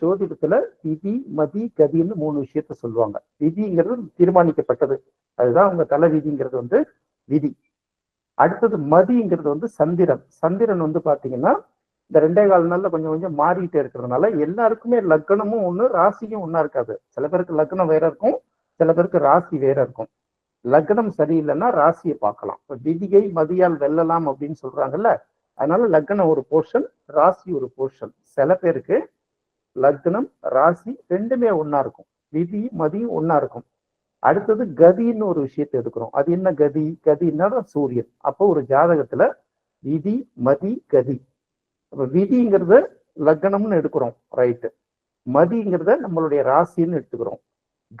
ஜோதிடத்துல விதி மதி கதின்னு மூணு விஷயத்த சொல்லுவாங்க. விதிங்கிறது தீர்மானிக்கப்பட்டது. அதுதான் அவங்க தலை விதிங்கிறது வந்து விதி. அடுத்தது மதிங்கிறது வந்து சந்திரன். சந்திரன் வந்து பாத்தீங்கன்னா இந்த ரெண்டே கால் நாள்ல கொஞ்சம் கொஞ்சம் மாறிட்டே இருக்கிறதுனால எல்லாருக்குமே லக்னமும் ஒண்ணு ராசியும் ஒண்ணா இருக்காது. சில பேருக்கு லக்னம் வேற இருக்கும் சில பேருக்கு ராசி வேற இருக்கும். லக்னம் சரியில்லைன்னா ராசியை பார்க்கலாம். இப்ப விதியை மதியால் வெல்லலாம் அப்படின்னு சொல்றாங்கல்ல அதனால லக்னம் ஒரு போர்ஷன் ராசி ஒரு போர்ஷன் சில பேருக்கு லக்னம் ராசி ரெண்டுமே ஒன்னா இருக்கும். விதி மதியும் ஒன்னா இருக்கும். அடுத்தது கதின்னு ஒரு விஷயத்தை எடுக்கிறோம். அது என்ன கதி? கதின்னா சூரியன். அப்போ ஒரு ஜாதகத்துல விதி மதி கதி. அப்ப விதிங்கிறத லக்னம்னு எடுக்கிறோம். ரைட்டு மதிங்கிறத நம்மளுடைய ராசின்னு எடுத்துக்கிறோம்.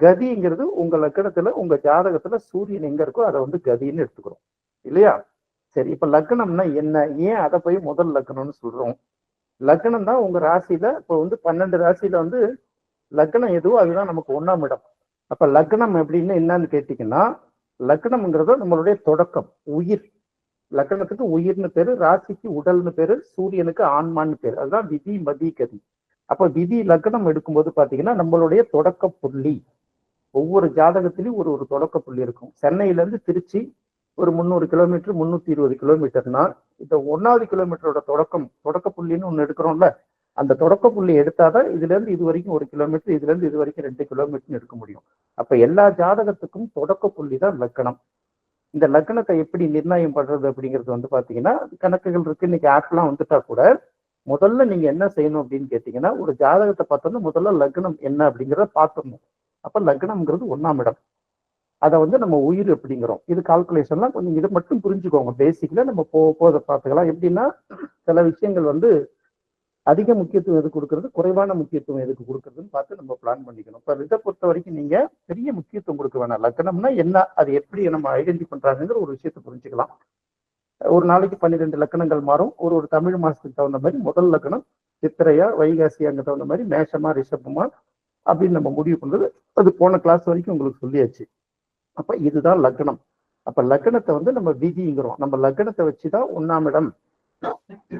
கதிங்கிறது உங்க லக்னத்துல உங்க ஜாதகத்துல சூரியன் எங்க இருக்கோ அதை வந்து கதின்னு எடுத்துக்கிறோம். இல்லையா? சரி இப்ப லக்னம்னா என்ன? ஏன் அதை போய் முதல் லக்னம்னு சொல்றோம்? லக்னம் தான் உங்க ராசியில இப்போ வந்து பன்னெண்டு ராசியில வந்து லக்னம் எதுவோ அதுதான் நமக்கு ஒண்ணாம் இடம். அப்ப லக்னம் எப்படின்னு என்னன்னு கேட்டீங்கன்னா லக்னம்ங்கிறது நம்மளுடைய தொடக்கம் உயிர். லக்னத்துக்கு உயிர்னு பேரு ராசிக்கு உடல்னு பேரு சூரியனுக்கு ஆன்மான்னு பேரு. அதுதான் விதி மதி கதி. அப்ப விதி லக்னம் எடுக்கும்போது பாத்தீங்கன்னா நம்மளுடைய தொடக்க புள்ளி. ஒவ்வொரு ஜாதகத்திலையும் ஒரு ஒரு தொடக்க புள்ளி இருக்கும். சென்னையில இருந்து திருச்சி ஒரு முந்நூறு கிலோமீட்டர் முந்நூத்தி இருபது கிலோமீட்டர்னா இந்த ஒன்னாவது கிலோமீட்டரோட தொடக்கம் தொடக்க புள்ளின்னு ஒன்று எடுக்கிறோம்ல அந்த தொடக்க புள்ளி எடுத்தாதான் இதுல இருந்து இது வரைக்கும் ஒரு கிலோமீட்டர் இதுல இருந்து இது வரைக்கும் ரெண்டு கிலோமீட்டர்னு எடுக்க முடியும். அப்ப எல்லா ஜாதகத்துக்கும் தொடக்க புள்ளி தான் லக்கணம். இந்த லக்னத்தை எப்படி நிர்ணயம் பண்றது அப்படிங்கிறது வந்து பாத்தீங்கன்னா கணக்குகள் இருக்கு. இன்னைக்கு ஆப்லாம் வந்துட்டா கூட முதல்ல நீங்க என்ன செய்யணும் அப்படின்னு கேட்டீங்கன்னா ஒரு ஜாதகத்தை பார்த்தோம்னா முதல்ல லக்னம் என்ன அப்படிங்கிறத பார்த்துடணும். அப்ப லக்னம்ங்கிறது ஒன்னாம் இடம். அதை வந்து நம்ம உயிர் அப்படிங்கிறோம். இது கால்குலேஷன்லாம் கொஞ்சம் இதை மட்டும் புரிஞ்சுக்கோங்க. பேசிக்ல நம்ம போ போதை பார்த்துக்கலாம். எப்படின்னா சில விஷயங்கள் வந்து அதிக முக்கியத்துவம் எதுக்கு கொடுக்கறது? குறைவான முக்கியத்துவம் எதுக்கு கொடுக்கறதுன்னு பார்த்து நம்ம பிளான் பண்ணிக்கணும். இப்போ இதை பொறுத்த வரைக்கும் நீங்க பெரிய முக்கியத்துவம் கொடுக்க வேணாம். லக்கணம்னா என்ன அது எப்படி நம்ம ஐடென்டி பண்றாங்கிற ஒரு விஷயத்தை புரிஞ்சுக்கலாம். ஒரு நாளைக்கு பன்னிரெண்டு லக்கணங்கள் மாறும். ஒரு ஒரு தமிழ் மாசத்துக்கு தகுந்த மாதிரி முதல் லக்கணம் சித்திரையா வைகாசியாங்க தகுந்த மாதிரி மேஷமா ரிஷபமா அப்படின்னு நம்ம முடிவு பண்றது. அது போன கிளாஸ் வரைக்கும் உங்களுக்கு சொல்லியாச்சு. அப்ப இதுதான் லக்னம். அப்ப லக்னத்தை வந்து நம்ம விதிங்கிறோம். நம்ம லக்னத்தை வச்சுதான் ஒன்னாம் இடம்.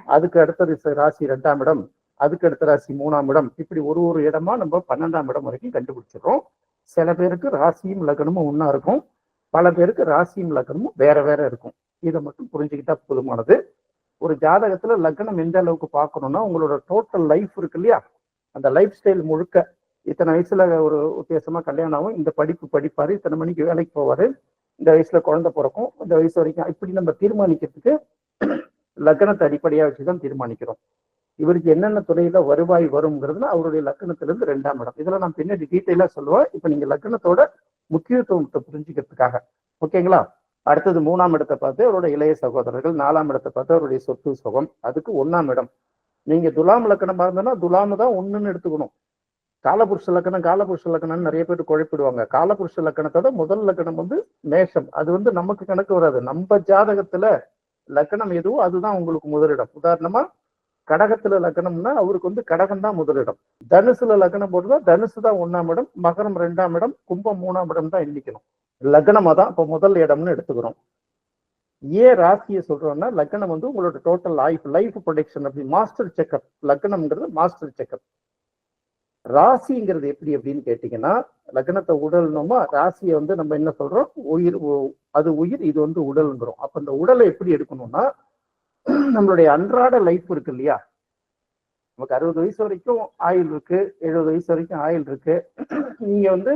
அதுக்கு அடுத்தது ராசி ரெண்டாம் இடம். அதுக்கு அடுத்த ராசி மூணாம் இடம். இப்படி ஒரு ஒரு இடமா நம்ம பன்னெண்டாம் இடம் வரைக்கும் கண்டுபிடிச்சிடறோம். சில பேருக்கு ராசியும் லக்னமும் ஒன்னா இருக்கும். பல பேருக்கு ராசியும் லக்னமும் வேற வேற இருக்கும். இதை மட்டும் புரிஞ்சுக்கிட்டா போதுமானது. ஒரு ஜாதகத்துல லக்னம் எந்த அளவுக்கு பார்க்கணும்னா உங்களோட டோட்டல் லைஃப் இருக்கு இல்லையா? அந்த லைஃப் ஸ்டைல் முழுக்க இத்தனை வயசுல ஒரு வித்தியாசமா கல்யாணம் ஆகும். இந்த படிப்பு படிப்பாரு இத்தனை மணிக்கு வேலைக்கு போவாரு. இந்த வயசுல குழந்தை பிறக்கும். இந்த வயசு வரைக்கும் இப்படி நம்ம தீர்மானிக்கிறதுக்கு லக்னத்தை அடிப்படையா வச்சுதான் தீர்மானிக்கிறோம். இவருக்கு என்னென்ன துறையில வருவாய் வருங்கிறதுனா அவருடைய லக்னத்திலிருந்து ரெண்டாம் இடம். இதெல்லாம் நான் பின்னாடி டீட்டெயிலா சொல்லுவேன். இப்ப நீங்க லக்னத்தோட முக்கியத்துவத்தை புரிஞ்சுக்கிறதுக்காக. ஓகேங்களா? அடுத்தது மூணாம் இடத்தை பார்த்து அவரோட இளைய சகோதரர்கள். நாலாம் இடத்தை பார்த்து அவருடைய சொத்து சுகம். அதுக்கு ஒன்னாம் இடம். நீங்க துலாம் லக்கணமா இருந்தோம்னா துலாம தான் ஒண்ணுன்னு எடுத்துக்கணும். காலபுருஷ லக்கணம் காலபுருஷ லக்கணம்னு நிறைய பேர் குழப்பிடுவாங்க. காலபுருஷ லக்கணத்தோட முதல் லக்கணம் வந்து மேஷம். அது வந்து நமக்கு கணக்கு வராது. நம்ம ஜாதகத்துல லக்கணம் எதுவோ அதுதான் உங்களுக்கு முதலிடம். உதாரணமா கடகத்துல லக்கணம்னா அவருக்கு வந்து கடகம் தான் முதலிடம். தனுசுல லக்கணம் போட்டுதா? தனுசு தான் ஒன்னாம் இடம். மகரம் ரெண்டாம் இடம். கும்பம் மூணாம் இடம் தான் எண்ணிக்கணும். லக்னமா தான் இப்போ முதல் இடம்னு எடுத்துக்கிறோம். ஏன் ராசியை சொல்றோம்னா லக்னம் வந்து உங்களோட டோட்டல் லைஃப் லைஃப் ப்ரொடெக்ஷன் அப்படி மாஸ்டர் செக்கப் லக்னம்ன்றது மாஸ்டர் செக்கப் ராசிங்கிறது எப்படி அப்படின்னு கேட்டீங்கன்னா லக்னத்தை உடல்னோமா ராசியை வந்து நம்ம என்ன சொல்றோம்? உயிர் அது உயிர் இது வந்து உடல்ங்கிறோம். அப்ப இந்த உடலை எப்படி எடுக்கணும்னா நம்மளுடைய அன்றாட லைஃப் இருக்கு இல்லையா? நமக்கு அறுபது வயசு வரைக்கும் ஆயில் இருக்கு எழுபது வயசு வரைக்கும் ஆயில் இருக்கு. நீங்க வந்து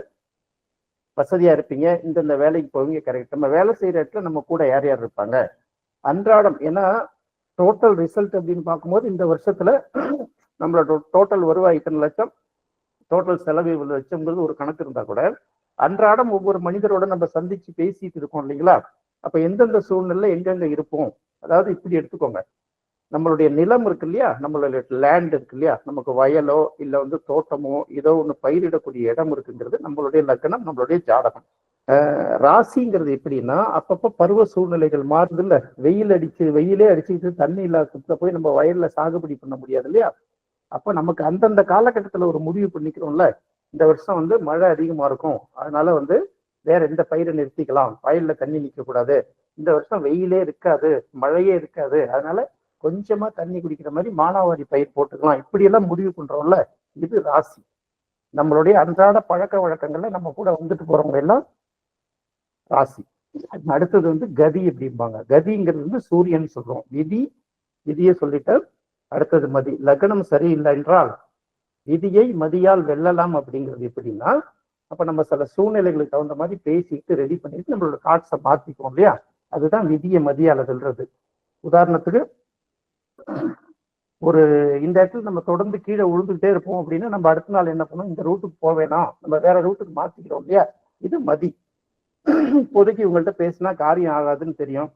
வசதியா இருப்பீங்க இந்தந்த வேலைக்கு போவீங்க கரெக்ட் நம்ம வேலை செய்யற இடத்துல நம்ம கூட யார் யார் இருப்பாங்க? அன்றாடம் ஏன்னா டோட்டல் ரிசல்ட் அப்படின்னு பார்க்கும்போது இந்த வருஷத்துல நம்மளோட டோட்டல் வருவாய் இத்தனை லட்சம்? டோட்டல் செலவு இவ்வளவு வச்சோங்கிறது ஒரு கணக்கு இருந்தா கூட அன்றாடம் ஒவ்வொரு மனிதரோட நம்ம சந்திச்சு பேசிட்டு இருக்கோம் இல்லைங்களா? அப்ப எந்தெந்த சூழ்நிலை எங்கெங்க இருப்போம்? அதாவது இப்படி எடுத்துக்கோங்க. நம்மளுடைய நிலம் இருக்கு இல்லையா? நம்மளுடைய லேண்ட் இருக்கு இல்லையா? நமக்கு வயலோ இல்ல வந்து தோட்டமோ ஏதோ ஒண்ணு பயிரிடக்கூடிய இடம் இருக்குங்கிறது நம்மளுடைய லக்னம் நம்மளுடைய ஜாதகம். ராசிங்கிறது எப்படின்னா அப்பப்ப பருவ சூழ்நிலைகள் மாறுது இல்ல வெயில் அடிச்சு வெயிலே அடிச்சுட்டு தண்ணி இல்லாத போய் நம்ம வயல்ல சாகுபடி பண்ண முடியாது இல்லையா? அப்போ நமக்கு அந்தந்த காலகட்டத்தில் ஒரு முடிவு பண்ணிக்கிறோம்ல இந்த வருஷம் வந்து மழை அதிகமாக இருக்கும். அதனால வந்து வேற எந்த பயிரை நிறுத்திக்கலாம். வயல்ல தண்ணி நிற்கக்கூடாது இந்த வருஷம் வெயிலே இருக்காது. மழையே இருக்காது. அதனால கொஞ்சமா தண்ணி குடிக்கிற மாதிரி மானாவாரி பயிர் போட்டுக்கலாம். இப்படியெல்லாம் முடிவு பண்றோம்ல இது ராசி. நம்மளுடைய அன்றாட பழக்க வழக்கங்கள்ல நம்ம கூட வந்துட்டு போறவங்க எல்லாம் ராசி. அடுத்தது வந்து கதி அப்படிம்பாங்க. கதிங்கிறது வந்து சூரியன் சொல்றோம். விதி விதியை சொல்லிட்டு அடுத்தது மதி லக்னம் சரியில்லை என்றால் விதியை மதியால் வெல்லலாம் அப்படிங்கிறது எப்படின்னா அப்ப நம்ம சில சூழ்நிலைகளுக்கு தகுந்த மாதிரி பேசிட்டு ரெடி பண்ணிட்டு நம்மளோட தாட்ஸை மாத்திக்குவோம் இல்லையா? அதுதான் விதியை மதியால வெல்றது. உதாரணத்துக்கு ஒரு இந்த இடத்துல நம்ம தொடர்ந்து கீழே விழுந்துகிட்டே இருப்போம் அப்படின்னா நம்ம அடுத்த நாள் என்ன பண்ணோம் இந்த ரூட்டுக்கு போவேனா? நம்ம வேற ரூட்டுக்கு மாத்திக்கிறோம் இல்லையா? இது மதி. இப்போதைக்கு இவங்கள்ட்ட பேசினா காரியம் ஆகாதுன்னு தெரியும்.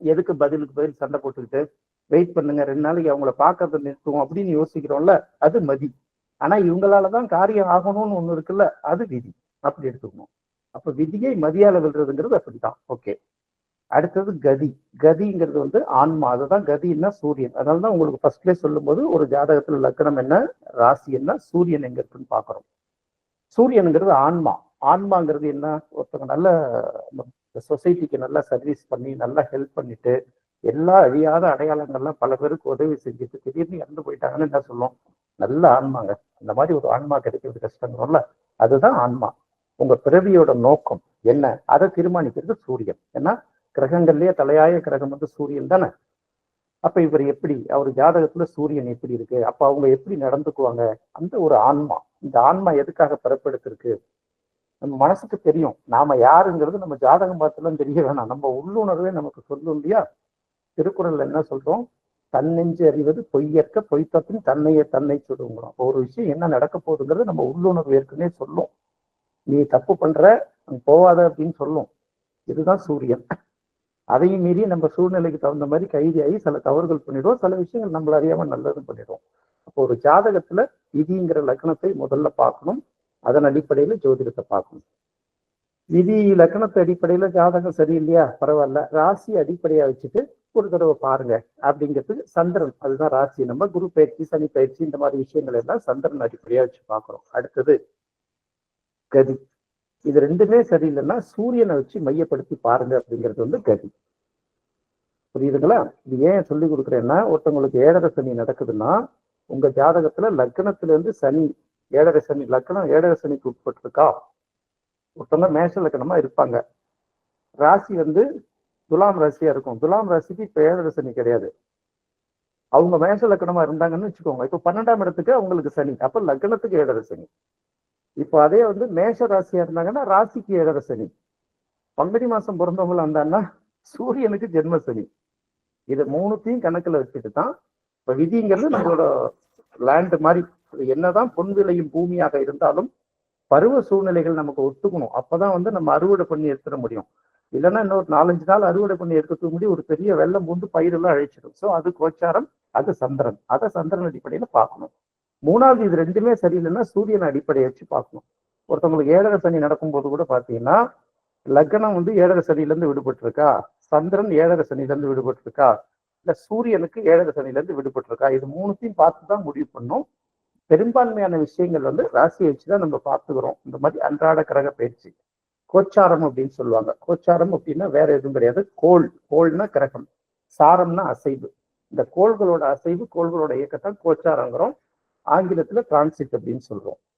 எதுக்கு பதிலுக்கு பதில் சண்டை போட்டுக்கிட்டு? வெயிட் பண்ணுங்க ரெண்டு நாளைக்கு அவங்கள பார்க்கறத நிறுத்துவோம் அப்படின்னு யோசிக்கிறோம்ல அது மதி. ஆனா இவங்களாலதான் காரியம் ஆகணும்னு ஒண்ணு இருக்குல்ல அது விதி. அப்படி எடுத்துக்கணும். அப்ப விதியை மதியால விழுறதுங்கிறது அப்படிதான் ஓகே அடுத்தது கதி. கதிங்கிறது வந்து ஆன்மா. அதுதான் கதின்னா சூரியன். அதனாலதான் உங்களுக்கு ஃபர்ஸ்ட்லேயே சொல்லும்போது ஒரு ஜாதகத்துல லக்னம் என்ன? ராசி என்ன? சூரியன் எங்க இருக்குன்னு பாக்குறோம் சூரியனுங்கிறது ஆன்மா. ஆன்மாங்கிறது என்ன? ஒருத்தவங்க நல்ல சொசைட்டிக்கு நல்லா சர்வீஸ் பண்ணி நல்லா ஹெல்ப் பண்ணிட்டு எல்லா அழியாத அடையாளங்கள்லாம் பல பேருக்கு உதவி செஞ்சுட்டு திடீர்னு இறந்து போயிட்டாங்கன்னு என்ன சொல்லுவோம்? நல்ல ஆன்மாங்க. அந்த மாதிரி ஒரு ஆன்மா கிடைக்கிறது கஷ்டங்கிறோம்ல அதுதான் ஆன்மா. உங்க பிறவியோட நோக்கம் என்ன? அதை தீர்மானிக்கிறது சூரியன். ஏன்னா கிரகங்கள்லயே தலையாய கிரகம் வந்து சூரியன் தானே? அப்ப இவர் எப்படி அவர் ஜாதகத்துல சூரியன் எப்படி இருக்கு? அப்ப அவங்க எப்படி நடந்துக்குவாங்க? அந்த ஒரு ஆன்மா. இந்த ஆன்மா எதுக்காக பிறப்பெடுத்திருக்கு? நம்ம மனசுக்கு தெரியும். நாம யாருங்கிறது நம்ம ஜாதகம் பார்த்துலாம் தெரிய வேணாம். நம்ம உள்ளுணர்வே நமக்கு சொல்லும் இல்லையா? திருக்குறள் என்ன சொல்றோம்? தன்னெஞ்சு அறிவது பொய்யற்க பொய்த்தத்தின் தன்னையே தன்னை சொல்லுங்கிறோம். அப்போ ஒரு விஷயம் என்ன நடக்க போகுதுங்கிறது நம்ம உள்ளுணர்வு ஏற்கனவே சொல்லும். நீ தப்பு பண்ற போவாத அப்படின்னு சொல்லும். இதுதான் சூரியன். அதையும் மீறி நம்ம சூழ்நிலைக்கு தகுந்த மாதிரி கைதியாகி சில தவறுகள் பண்ணிடுவோம். சில விஷயங்கள் நம்மள அறியாம நல்லது பண்ணிடுவோம். அப்போ ஒரு ஜாதகத்துல விதிங்கிற லக்னத்தை முதல்ல பார்க்கணும். அதன் அடிப்படையில ஜோதிடத்தை பார்க்கணும். விதி லக்னத்து அடிப்படையில ஜாதகம் சரியில்லையா? பரவாயில்ல. ராசி அடிப்படையா வச்சுட்டு ஒரு தடவை பாருங்க அப்படிங்கிறது சந்திரன். அதுதான் ராசி. நம்ம குரு பயிற்சி சனி பயிற்சி இந்த மாதிரி விஷயங்கள் எல்லாம் சந்திரன் அடிப்படையா வச்சு பார்க்கிறோம். அடுத்தது கதி. இது ரெண்டுமே சரியில்லைன்னா சூரியனை வச்சு மையப்படுத்தி பாருங்க அப்படிங்கிறது வந்து கதி. புரியுதுங்களா? இது ஏன் சொல்லி கொடுக்குறேன்னா ஒருத்தவங்களுக்கு ஏழரை சனி நடக்குதுன்னா உங்க ஜாதகத்துல லக்னத்துல இருந்து சனி ஏழரை சனி லக்னம் ஏழரை சனிக்கு உட்பட்டிருக்கா? ஒருத்தவங்க மேஷ லக்னமா இருப்பாங்க. ராசி வந்து துலாம் ராசியா இருக்கும். துலாம் ராசிக்கு இப்ப ஏழரை சனி கிடையாது. அவங்க மேஷ லக்னமா இருந்தாங்கன்னு வச்சுக்கோங்க. இப்ப பன்னெண்டாம் இடத்துக்கு அவங்களுக்கு சனி அப்ப லக்னத்துக்கு ஏழரை சனி. அதே வந்து மேஷ ராசியா இருந்தாங்கன்னா ராசிக்கு ஏழரை சனி. பங்குனி மாசம் பிறந்தவங்களா இருந்தாங்கன்னா சூரியனுக்கு ஜென்ம சனி. இது மூணுத்தையும் கணக்குல வச்சுட்டு தான் இப்ப விதிங்கிறது நம்மளோட லேண்ட் மாதிரி. என்னதான் பொன் விளையும் பூமியாக இருந்தாலும் பருவ சூழ்நிலைகள் நமக்கு ஒத்துக்கணும். அப்பதான் வந்து நம்ம அறுவடை பண்ணி எடுத்துட முடியும். இல்லைன்னா இன்னொரு நாலஞ்சு நாள் அறுவடை பண்ணி எடுக்கிறதுக்கு முன்னாடி ஒரு பெரிய வெள்ளம் பூந்து பயிரெல்லாம் அழிச்சிடும் ஸோ அது கோச்சாரம் அது சந்திரன். அதை சந்திரன் அடிப்படையில் பார்க்கணும். மூணாவது இது ரெண்டுமே சரியில்லைன்னா சூரியன் அடிப்படையை வச்சு பார்க்கணும். ஒருத்தவங்களுக்கு ஏழரை சனி நடக்கும்போது கூட பார்த்தீங்கன்னா லக்னம் வந்து ஏழரை சனியிலேருந்து விடுபட்டிருக்கா? சந்திரன் ஏழரை சனியிலேருந்து விடுபட்டிருக்கா? இல்லை சூரியனுக்கு ஏழரை சனியிலேருந்து விடுபட்டிருக்கா? இது மூணுத்தையும் பார்த்து தான் முடிவு பண்ணும். பெரும்பான்மையான விஷயங்கள் வந்து ராசியை வச்சு தான் நம்ம பார்த்துக்கிறோம். இந்த மாதிரி அன்றாட கிரக பயிற்சி. கோச்சாரம் அப்படின்னு சொல்லுவாங்க. கோச்சாரம் அப்படின்னா வேற எதுவும் கிடையாது. கோள் கோள்னா கிரகம். சாரம்னா அசைவு. இந்த கோள்களோட அசைவு கோள்களோட இயக்கத்தான் கோச்சாரங்கிறோம். ஆங்கிலத்துல டிரான்சிட் அப்படின்னு சொல்றோம்.